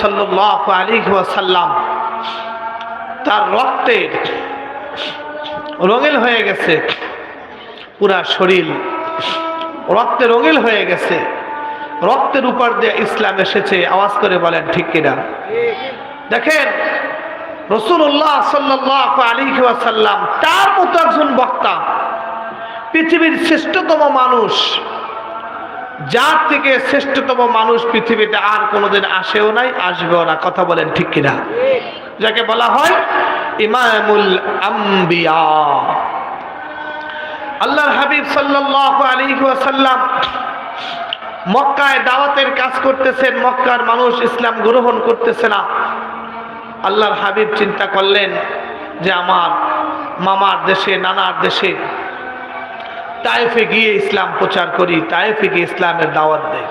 সাল্লাম তার রক্তের রঙিল হয়ে গেছে, পুরা শরীর রক্তে রঙিল হয়ে গেছে। রক্তের উপর দিয়ে ইসলাম এসেছে, আওয়াজ করে বলেন, ঠিক কিনা? দেখেন রসুল্লাহ সাল্লাহ আলী সাল্লাম তার মতো একজন বক্তা, পৃথিবীর শ্রেষ্ঠতম মানুষ যার থেকে শ্রেষ্ঠতম মানুষ পৃথিবীতে আর কোনোদিন আসেও নাই, আসবেও না। কথা বলেন ঠিক কিনা? যাকে বলা হয় ইমামুল আম্বিয়া। আল্লাহর হাবিব সাল্লাহ আলী সাল্লাম মক্কায় দাওয়াতের কাজ করতেছেন, মক্কার মানুষ ইসলাম গ্রহণ করতেছে না। আল্লাহর হাবিব চিন্তা করলেন যে আমার মামার দেশে, নানার দেশে তাইফে গিয়ে ইসলাম প্রচার করি তাইফে গিয়ে ইসলামের দাওয়াত দেয়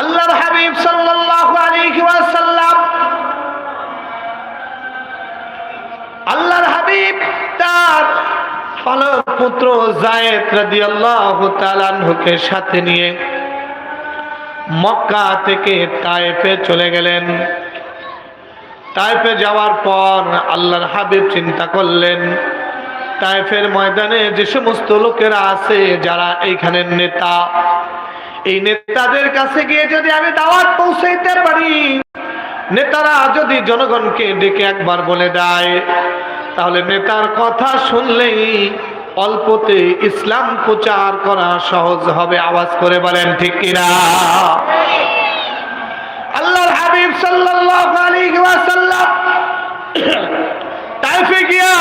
আল্লাহর হাবিব সাল্লাল্লাহু আলাইহি ওয়াসাল্লাম আল্লাহর হাবিব তার পালক পুত্র জায়েদ রাদিয়াল্লাহু তাআলা আনহুকে সাথে নিয়ে মক্কা থেকে তাইফে চলে গেলেন। তাইফে যাওয়ার পর আল্লাহর হাবিব চিন্তা করলেন তাইফের ময়দানে যে সমস্ত লোকেরা আছে, যারা এইখানের নেতা, এই নেতাদের কাছে গিয়ে যদি আমি দাওয়াত পৌঁছাইতে পারি, নেতারা যদি জনগণকে ডেকে একবার বলে দেয়, তাহলে নেতার কথা শুনলেই অল্পতে ইসলাম প্রচার করা সহজ হবে। আওয়াজ করে বলেন, ঠিক কিনা? আল্লাহর হাবিব সাল্লাল্লাহু আলাইহি ওয়াসাল্লাম তাইফে গিয়া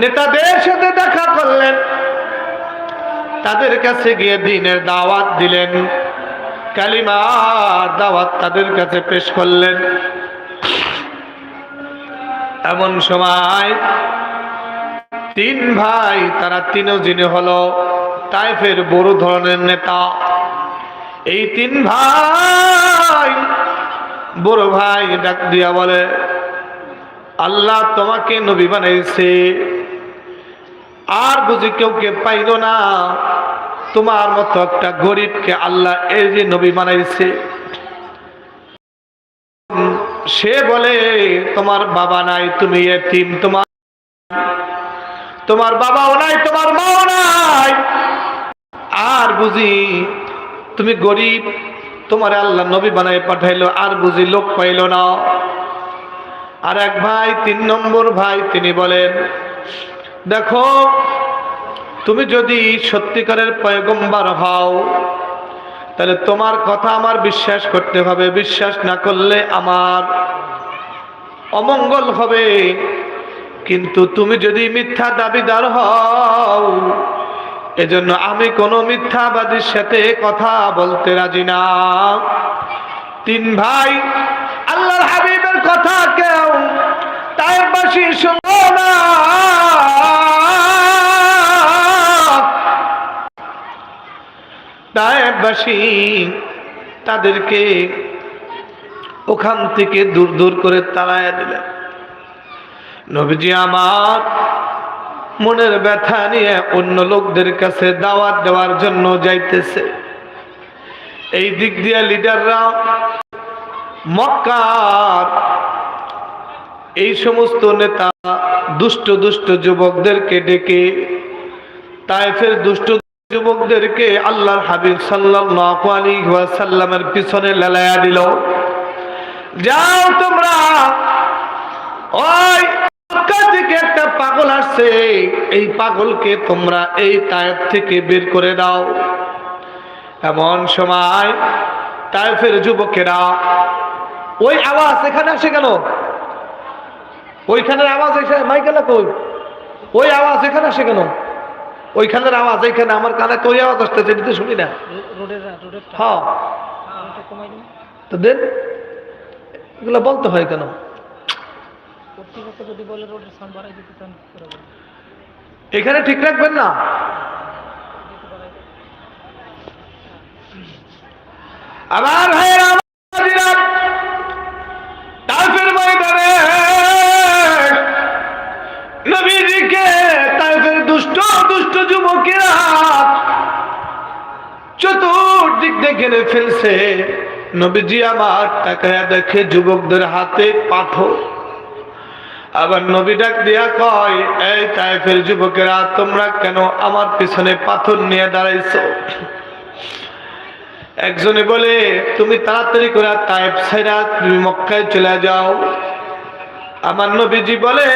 নেতাদের সাথে দেখা করলেন। তাদের কাছে গিয়ে দিনের দাওয়াত দিলেন। কালিমার দাওয়াত তাদের কাছে পেশ করলেন। এমন সময় তিন ভাই, তারা তিনও যিনি হলো তাইফের বড় ধরনের নেতা। এই তিন ভাই, বড় ভাই ডাক দিয়া বলে, আল্লাহ তোমাকে নবী বানাইছে। আর বুঝি কেউ কে পাইল না, তোমার মতো একটা গরিবকে আল্লাহ এই যে নবী বানাইছে। সে বলে, তোমার বাবা নাই, তুমি এতিম, তোমার তোমার বাবাও নাই, তোমার মাও নাই। আর বুঝি তুমি গরিব, তোমার আল্লাহ নবী বানাই পাঠাইলো, আর বুঝি লোক পাইল না। আর এক ভাই, তিন নম্বর ভাই, তিনি বলেন দেখো, তুমি যদি সত্যিকারের পয়গম্বার হও, তাহলে তোমার কথা আমার বিশ্বাস করতে হবে। বিশ্বাস না করলে আমার অমঙ্গল হবে। কিন্তু তুমি যদি মিথ্যা দাবিদার হও, এজন্য আমি কোনো মিথ্যাবাদীর সাথে কথা বলতে রাজি না। তিন ভাই, আল্লাহর হাবিবের কথা কেউ তাইবাসী শুনল না। তাদেরকে ওখান থেকে দূর দূর করে তাড়াইয়া দিলেন। নবীজি আমার মনের ব্যথা নিয়ে অন্য লোকদের কাছে দাওয়াত দেওয়ার জন্য যাইতেছে। এই দিক দিয়ে লিডাররা মক্কার এই সমস্ত নেতা দুষ্ট দুষ্ট যুবকদেরকে ডেকে তাইফের দুষ্ট যুবকদেরকে আল্লাহর হাবিব সাল্লাল্লাহু আলাইহি পিছনে লেলায়া দিল। যাও তোমরা। ওই থেকে একটা পাগল আসছে। এই পাগলকে তোমরা এই তায়েব থেকে বের করে দাও। এমন সময় তাইফের যুবকেরা, ওই আওয়াজ এখানে আসে কেন? ওইখানের আওয়াজ এসে, মাইকেলা কই ওই আওয়াজ এখানে আসে কেন? ওইখানের আওয়াজ এইখানে আমার কানে তো ওই আওয়াজ আসতেছে এটা তো শুনি না। হ্যাঁ। তো দেন এগুলো বলতে হয় কেন। এখানে ঠিক রাখবেন না। আবার ভাইয়েরা আমাদিরা ময়দানে নবীজিকে দুষ্ট দুষ্ট যুবকেরা চতুর্দিক দেখে ফেলছে। নবীজি আমার তাকায়া দেখে যুবকদের হাতে পাথর। আবার নবী ডাক দিয়া কয়, এই তাইফের যুবকেরা, তোমরা কেন আমার পিছনে পাথর নিয়ে দাঁড়াইছো? একজনে বলে, তুমি তাড়াতাড়ি করে তাইফ ছাইরা তুমি মক্কায় চলে যাও। আমার নবীজি বলে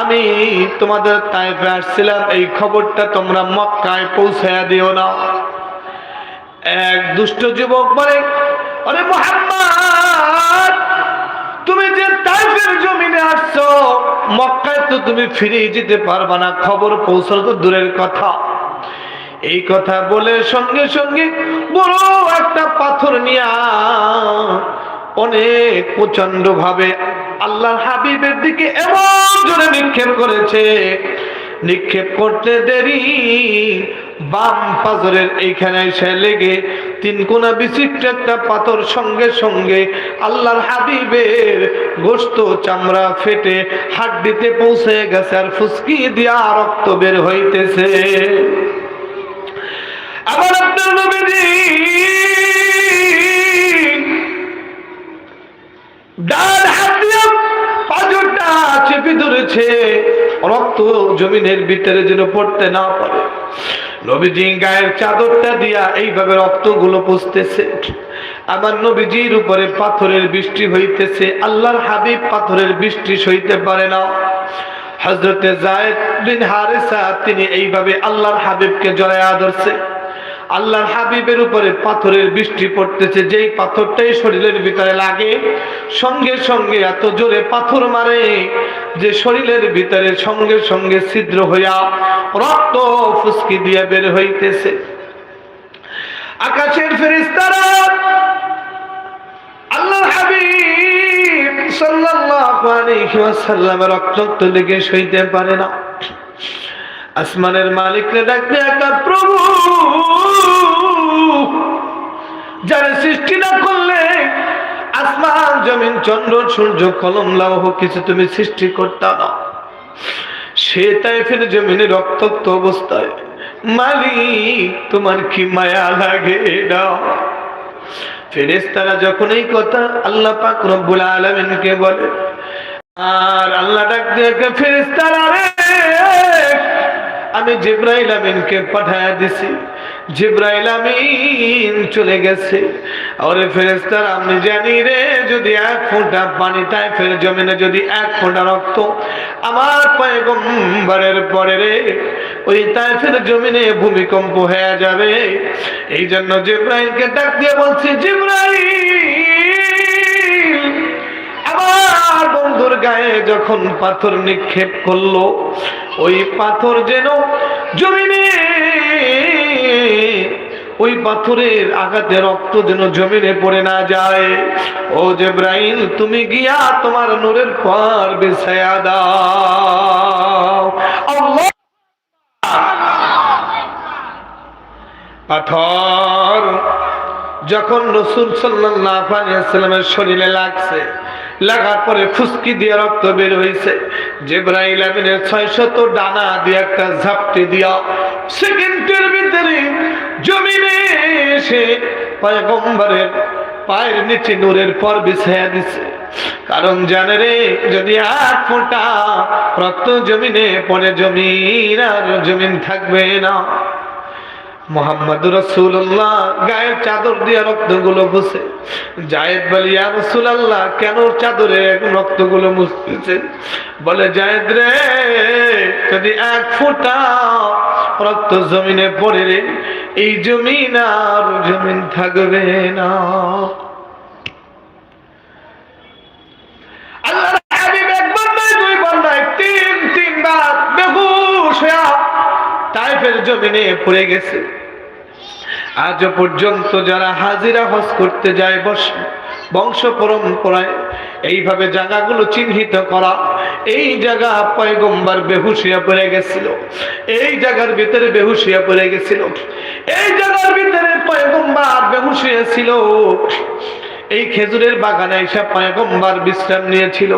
আমি তোমাদের তাইফে আসছিলাম, এই খবরটা তোমরা মক্কায় পৌঁছায়া দিও না। এক দুষ্ট যুবক বলে আরে মোহাম্মদ, তুমি যে তাইফের জমিনে আসছো, মক্কায় তো তুমি ফিরে যেতে পারবা না, খবর পৌঁছানো তো দূরের কথা। এই কথা বলে সঙ্গে সঙ্গে বড় একটা পাথর নিয়া অনেক প্রচণ্ড ভাবে আল্লাহর হাবিবের দিকে এমন জোরে নিক্ষেপ করেছে। নিক্ষেপ করতে দেরি, বাম পাথরের এইখানে এসে লেগে তিন কোনা বিচিত্র একটা পাথর সঙ্গে সঙ্গে আল্লাহর হাবিবের গোস্ত চামড়া ফেটে হাড্ডিতে পৌঁছে গেছে আর ফুসকি দিয়া রক্ত বের হইতেছে। আবার আপনার নবীজি ডান হাত দিয়ে পাঁচটা চেপে ধরেছে। রক্ত জমিনের ভিতরে যেন পড়তে না পারে। নবীজি গায়ের চাদরটা দিয়া এইভাবে রক্তগুলো পুষতেছে আমার নবীজির উপরে পাথরের বৃষ্টি হইতেছে। আল্লাহর হাবিব পাথরের বৃষ্টি সইতে পারে না। হজরতে জায়েদ বিন হারেসা, তিনি এইভাবে আল্লাহর হাবিবকে জড়ায়া ধরছে। আল্লাহর হাবিবের উপরে পাথরের বৃষ্টি পড়তেছে, যেই পাথরটাই শরীরের ভিতরে লাগে, সঙ্গে সঙ্গে এত জোরে পাথর মারে যে শরীরের ভিতরে সঙ্গে সঙ্গে ছিদ্র হইয়া রক্ত ফুসকি দিয়ে বের হইতেছে। আকাশের ফেরিস্তারা আল্লাহর হাবিব সাল্লাল্লাহু আলাইহি ওয়াসাল্লামের রক্ত লেগে সইতে পারে না। আসমানের মালিককে ডাকতে একটা প্রভু। যারা সৃষ্টি না করলে আসমান, জমিন, চন্দ্র, সূর্য, কলম লাভ কিছু তুমি সৃষ্টি করতা না। সে তাই ফের জমিনে রক্তাক্ত অবস্থায়, মালিক, তোমার কি মায়া লাগে না? ফেরেস্তারা যখন এই কথা আল্লাহ পাক রব্বুল আলমিনকে বলে, আর আল্লাহ ডাক ফেরেস্তারা রে আমি জিব্রাইল আমিনকে পাঠায় দিছি। জিব্রাইল আমিন চলে গেছে। ওরে ফেরেস্তার আমি জানি রে, যদি এক ফোঁটা পানি তাই ফের জমিনে যদি এক ফোঁটা রক্ত আমার পয়গম্বরের পরে রে, ওই তাই ফের জমিনে ভূমিকম্প হয়ে যাবে। এই জন্য জিব্রাইলকে ডাক দিয়ে বলছি, জিব্রাইল, আমার বন্ধুর গায়ে যখন পাথর নিক্ষেপ করল ওই পাথর যেন জমিনে, ওই পাথরের আঘাতে রক্ত যেন জমিনে পড়ে না যায়। ও জেব্রাইল, তুমি গিয়া তোমার নূরের পর বিছায়া দাও। পাথর যখন রসুল সাল্লামের শরীরে লাগছে লাগার পরে ফুসকি দিয়ে রক্ত বের হয়েছে। জেব্রাইল আমিনের ছয় শত ডানা দিয়ে একটা ঝাপটি দিয়া সেকেন্ডের ভিতরে জমিনে এসে পয়গম্বরের পায়ের নিচে নূরের পর বিছাইয়া দিছে। কারণ জানে রে, যদি এক ফোঁটা রক্ত জমিনে পড়ে, জমিন আর জমিন থাকবে না। মোহাম্মদ রসুল্লাহ গায়ের চাদর দিয়ে রক্তগুলো মুছে। জায়েদ বলি কেন চাদরে রক্তগুলো মুছতেছে বলে, জায়েদ যদি এক ফোঁটা রক্ত জমিনে পড়ে রে, এই জমিন আর জমিন থাকবে না। জমিনে পড়ে গেছে। আজও পর্যন্ত যারা হাজিরা হজ করতে যায়, বস বংশ পরম্পরায় এইভাবে জায়গাগুলো চিহ্নিত করা, এই জায়গা পয়গম্বার বেহুশিয়া পড়ে গেছিল। এই জায়গার ভিতরে বেহুশিয়া পড়ে গেছিল। এই জায়গার ভিতরে পয়গম্বার বেহুশিয়া ছিল। এই খেজুরের বাগানে এসে পয়গম্বর বিশ্রাম নিয়েছিল।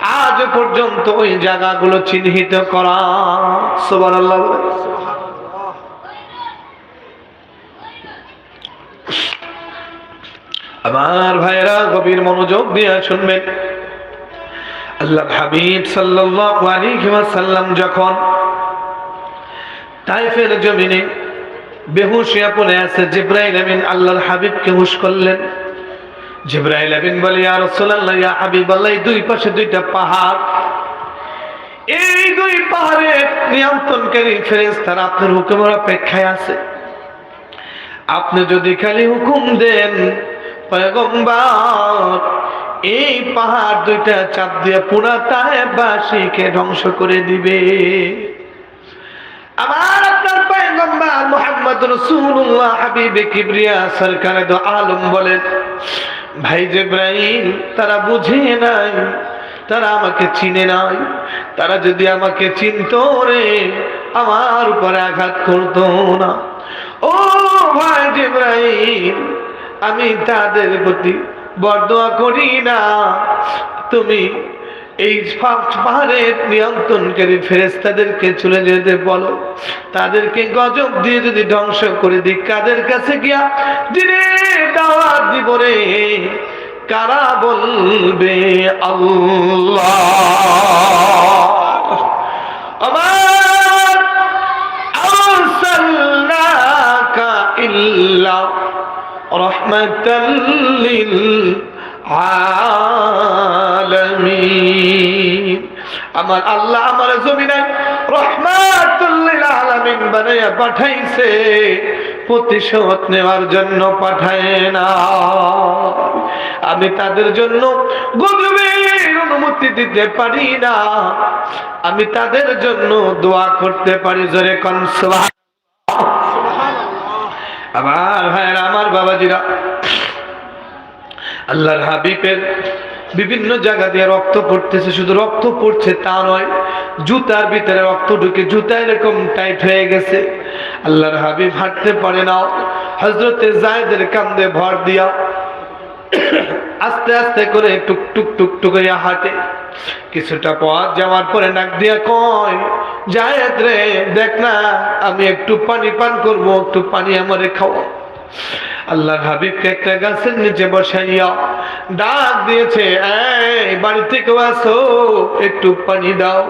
আজ পর্যন্ত ওই জায়গাগুলো চিহ্নিত করা। সুবহানাল্লাহ বলে। আমার ভাইরা গভীর মনোযোগ দিয়ে শুনবেন। আল্লাহ হাবিব সাল্লাল্লাহু আলাইহি ওয়াসাল্লাম যখন তাইফের জমিনে বেহুশ হয়ে পড়ে আছে, জিব্রাইল আমিন আল্লাহর হাবিবকে হুশ করলেন। জিব্রাইল আমিন বলে, ইয়া রাসূলুল্লাহ, ইয়া হাবিবাল্লাহ দুই পাশে দুইটা পাহাড়। এই দুই পাহাড়ের নিয়ন্ত্রণকারী ফেরেশতারা আপনার হুকুমের অপেক্ষায় আছে। আপনি যদি খালি হুকুম দেন পয়গম্বর, এই পাহাড় দুইটা চাপ দিয়ে পুরা তাহেবাসীকে ধ্বংস করে দিবে। আমার আপনার পয়গম্বর মোহাম্মদ রসুল্লাহ হাবিবে কিবরিয়া সরকারে দো আলম বলেন ভাই জিব্রাইল, তারা বুঝে নাই, তারা আমাকে চিনে নাই, তারা যদি আমাকে চিনতো রে, আমার উপরে আঘাত করতো না। ও ভাই জিব্রাইল আমি তাদের প্রতি বরদোয়া করি না। তুমি এই পাহাড়ের নিয়ন্ত্রণকারী ফেরেস্তাদেরকে চলে যেতে বলো। তাদেরকে গজব দিয়ে যদি ধ্বংস করে দিই, কাদের কাছে গিয়া দিনে দাওয়াত দিব রে? কারা বলবে আল্লাহ? আমার লিল আলামিন আমার আল্লাহ আমার জমিনে রহমাতুল লিল আলামিন বানাইয়া পাঠাইছে, প্রতিশোধ নেওয়ার জন্য পাঠায় না। আমি তাদের জন্য অনুমতি দিতে পারি না। আমি তাদের জন্য দোয়া করতে পারি, জোরে কনসবা আমার ভাইয়েরা, আমার বাবাজিরা। আল্লাহর হাবিবের বিভিন্ন জায়গা দিয়ে রক্ত পড়তেছে, শুধু রক্ত পড়ছে তা নয়, জুতার ভিতরে রক্ত ঢুকে জুতা এরকম টাইট হয়ে গেছে। আল্লাহর হাবিব হাঁটতে পারে না। হজরতে জায়দের কান্দে ভর দিয়া আস্তে আস্তে করে টুক টুক টুক টুক হাঁটে। কিছুটা পথ যাওয়ার পরে নাক দিয়া কয়, জায়েদ রে, দেখ না, আমি একটু পানি পান করব, একটু পানি আমারে খাওয়া আল্লাহর হাবিবকে একটা গাছের নিচে বসাইয়া ডাক দিয়েছে, এই বাড়ি থেকে আসো একটু পানি দাও।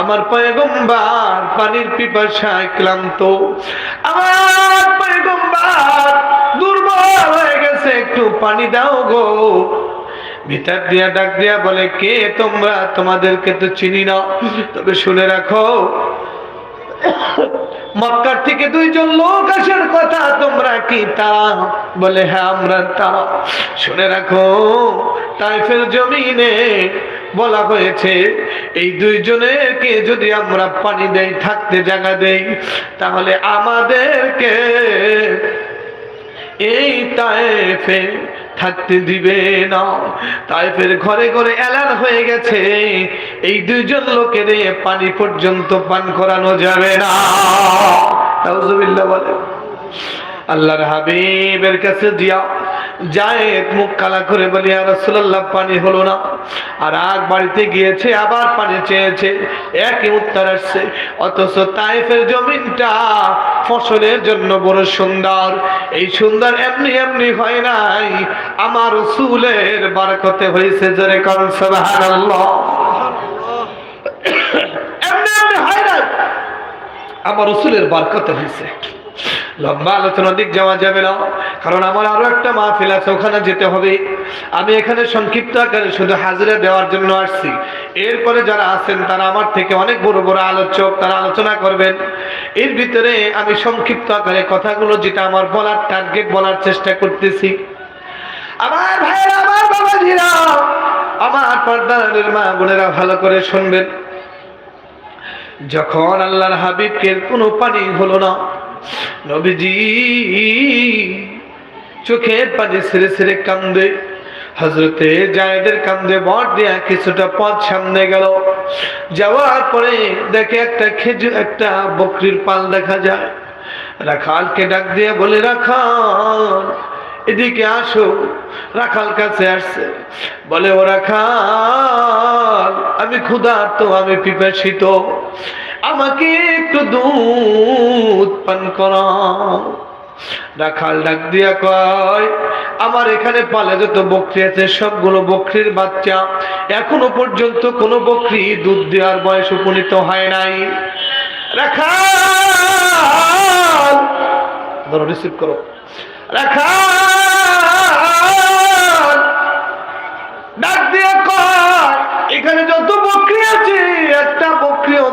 আমার পয়গম্বার পানির পিপাসায় ক্লান্ত। আমার পয়গম্বার দুর্বল হয়ে গেছে, একটু পানি দাও গো। ভিতর দিয়া ডাক দিয়া বলে, কে তোমরা? তোমাদেরকে তো চিনি না। তবে শুনে রাখো মক্কার থেকে দুইজন লোক আসার কথা তোমরা কি তারা? বলে হ্যাঁ আমরা তারা। শুনে রাখো, তাইফের জমিনে বলা হয়েছে, এই দুইজনেরকে যদি আমরা পানি দেই, থাকতে জায়গা দেই, তাহলে আমাদেরকে এই তায়েফে থাকতে দিবে না। ফের ঘরে ঘরে এলান হয়ে গেছে। এই দুইজন লোকের পানি পর্যন্ত পান করানো যাবে না। বলে, আল্লাহর হাবিবের কাছে দিয়া জায়েদ মুখ কালা করে বলি আর রাসূলুল্লাহ, পানি হলো না। আর আগ বাড়িতে গিয়েছে, আবার পানি চেয়েছে, একই উত্তর আসছে, অথচ তাইফের জমিনটা ফসলের জন্য বড় সুন্দর। এই সুন্দর এমনি এমনি হয় নাই। আমার রসুলের বারকতে হয়েছে জোরে কর সুবহানাল্লাহ। এমনি এমনি হয় নাই। আমার রসুলের বারকতে হয়েছে। লম্বা আলোচনা দিক যাওয়া যাবে না। কারণ আমার আরও একটা মাহফিল আছে, ওখানে যেতে হবে। আমি এখানে সংক্ষিপ্ত আকারে শুধু হাজিরা দেওয়ার জন্য আসছি। এরপরে যারা আছেন, তারা আমার থেকে অনেক বড় বড় আলোচক, তারা আলোচনা করবেন। এর ভিতরে আমি সংক্ষিপ্ত আকারে কথাগুলো যেটা আমার বলার টার্গেট বলার চেষ্টা করতেছি। আমার ভাইয়েরা, আমার বাবাজিরা, আমার পর্দারের মা বোনেরা ভালো করে শুনবেন। যখন আল্লাহর হাবিবকে কোনো পানি হলো না নবীজি চোখের পানি ছেড়ে ছেড়ে কান্দে। হজরতে জায়দের কান্দে বট দিয়া কিছুটা পথ সামনে গেল। যাওয়ার পরে দেখে একটা খেজুর, একটা বকরির পাল দেখা যায়। রাখালকে ডাক দিয়ে বলে, রাখাল, এদিকে আসো। রাখাল কাছে আসছে। বলে, ও রাখাল, আমি ক্ষুধার্ত, আমি পিপাসিত। আমাকে একটু দুধ পান করাও রাখাল ডাক দিয়া কয়, আমার এখানে পালে যত বকরি আছে, সবগুলো বকরির বাচ্চা। এখনও পর্যন্ত কোনো বকরি দুধ দেওয়ার বয়স উপনীত হয় নাই। রাখাল, ধরো রিসিভ করো। রাখাল, ডাক দিয়ে কয়, এখানে যত বকরি আছে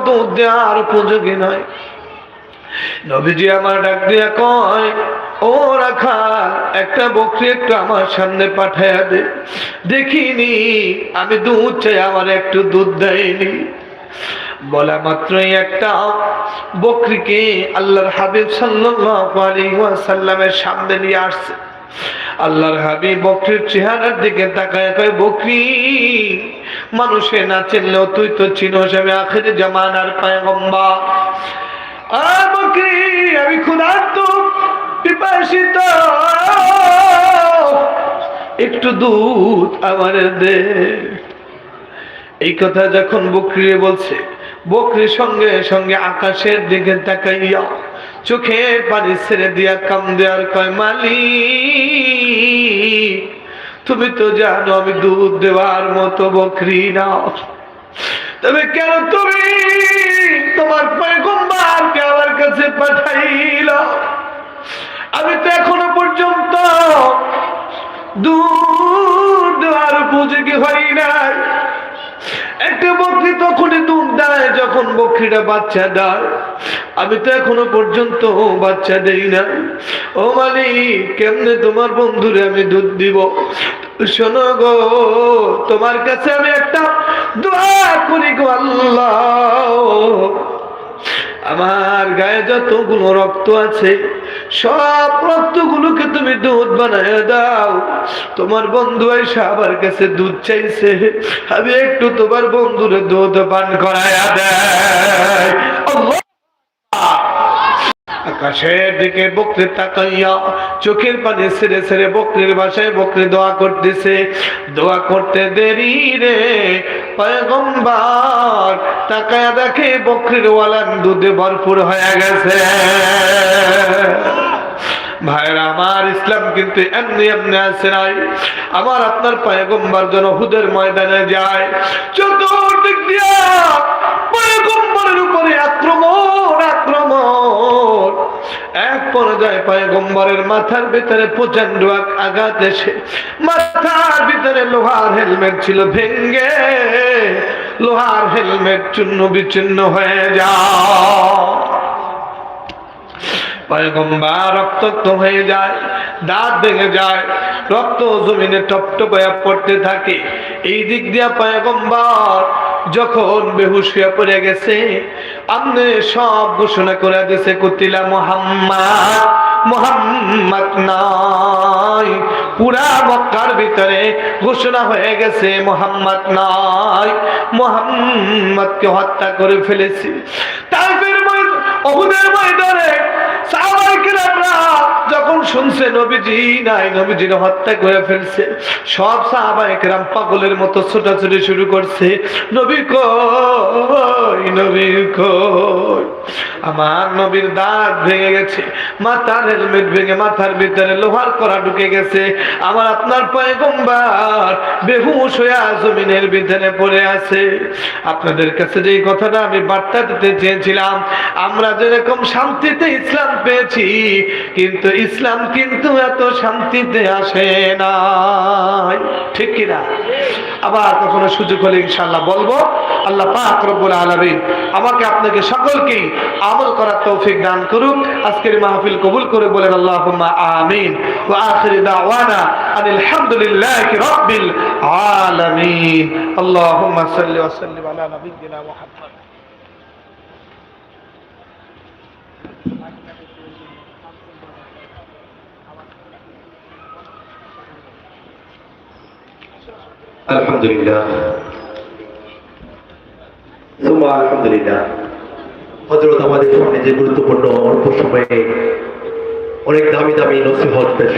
দুধ দেওয়ার উপযোগী নয়। নবীজি আমার ডাক দিয়া কয়, ও রাখা একটা বকরি একটু আমার সামনে পাঠাইয়া দে। দেখিনি, আমি দুধ চাই, আমার একটু দুধ দেয়নি। বলা মাত্রই একটা বকরিকে আল্লাহর হাবিব ওয়াসাল্লামের সামনে নিয়ে আসছে। আল্লাহর হাবিব বকরির চেহারার দিকে তাকায়, কয়, বকরি মানুষে না চিনলেও তুই তো চিনোস আমি আখের জামানার আর বকরি, আমি ক্ষুধার্ত, পিপাসিত। একটু দুধ আমার দে। এই কথা যখন বকরি বলছে বকরির সঙ্গে সঙ্গে আকাশের দিকে তাকাইয়া চোখে পানি ছেড়ে দিয়া কাম দেওয়ার কয় মালি তুমি তো জানো আমি দুধ দেওয়ার মতো বকরি না। তবে কেন তুমি তোমার পয়গম্বারকে আমার কাছে পাঠাইল? আমি তো এখনও পর্যন্ত দুধ দেওয়ার উপযোগী হই নাই। একটা বকরি তখনই দুধ দেয় যখন বকরিটা বাচ্চা দেয় আমি তো এখনও পর্যন্ত বাচ্চা দেই না। ও মানে কেমনে তোমার বন্ধুরে আমি দুধ দিব? শোনো গো, তোমার কাছে আমি একটা দোয়া করি গো আল্লাহ। আমার গায়ে যতগুলো রক্ত আছে, সব রক্তগুলোকে তুমি দুধ বানায় দাও। তোমার বন্ধু এসে আমার কাছে দুধ চাইছে, আমি একটু তোমার বন্ধুরে দুধ পান করায়া দেয় আকাশের দিকে বকরি তাকাইয়া চোখের পানি ছেড়ে ছেড়ে বকরির বাসায় বকরি দোয়া করতেছে। দোয়া করতে দেরি রে পয়গম্বর, তাকায়া দেখে বকরির ওয়ালান দুধে ভরপুর হয়ে গেছে। ভাইরা, আমার ইসলাম কিন্তু এমনি এমনি আছে নাই। আমার আপনার পয়গম্বর যেন হুদের ময়দানে যায়। চতুর্দিক দিয়া পয়গম্বরের উপরে আক্রমণ আক্রমণ। এক পর্যায়ে পয়গম্বরের মাথার ভিতরে প্রচণ্ড এক আঘাত এসে, মাথার ভিতরে লোহার হেলমেট ছিল, ভেঙ্গে লোহার হেলমেট চূর্ণ বিচ্ছিন্ন হয়ে যায়। পয়গম্বর রক্তাক্ত হয়ে যায়, দাঁত ভেঙে যায়, রক্ত জমিনে টপ টপ হয়ে পড়তে থাকে। এই দিক দিয়া পয়গম্বর যখন বেহুশ হয়ে পড়ে গেছে, আমনে সব ঘোষণা করে দিয়েছে, কুতিলা মোহাম্মদ মোহাম্মদ নাই। পুরা মক্কার ভিতরে ঘোষণা হয়ে গেছে, মোহাম্মদ নাই, মোহাম্মদকে হত্যা করে ফেলেছি। ময়দান অহুদের ময়দানে সাহাবাইকেরামরা যখন শুনছে নবীজি, নাই, নবীজির হত্যা করে ফেলছে, সব সাহাবাইকেরাম পাগলের মতো ছোটাছুটি শুরু করছে, নবী কই নবী কই? আমার নবীর দাঁত ভেঙে গেছে, মাথার হেলমেট ভেঙে মাথার ভিতরে লোহার করা ঢুকে গেছে, আমার আপনার পয়গম্বার বেহুশ হয়ে জমিনের ভিতরে পড়ে আছে। আপনাদের কাছে যে কথাটা আমি বার্তা দিতে চেয়েছিলাম, আমরা যেরকম শান্তিতে ইসলাম পেয়েছি, কিন্তু ইসলাম কিন্তু এত শান্তিতে আসে না ঠিক কিনা? আবার কখনো সুযোগ হলে ইনশাল্লাহ বলব, আল্লাহ পাক রব্বুল আলামিন আমাকে আপনাকে সকলকেই আমল করার তৌফিক দান করুক, আজকের মাহফিল কবুল করে বলেন আল্লাহুম্মা আমিন। ওয়া দাওয়ানা আনিল হামদুলিল্লাহি আলামিন। আল্লাহুম্মা সাল্লি ওয়া সাল্লিম আলা মুহাম্মদ। আলহামদুলিল্লাহ। সুমা আলহামদুলিল্লাহ। হজরত আমাদের সামনে যে গুরুত্বপূর্ণ অল্প সময়ে অনেক দামি দামি নসিহত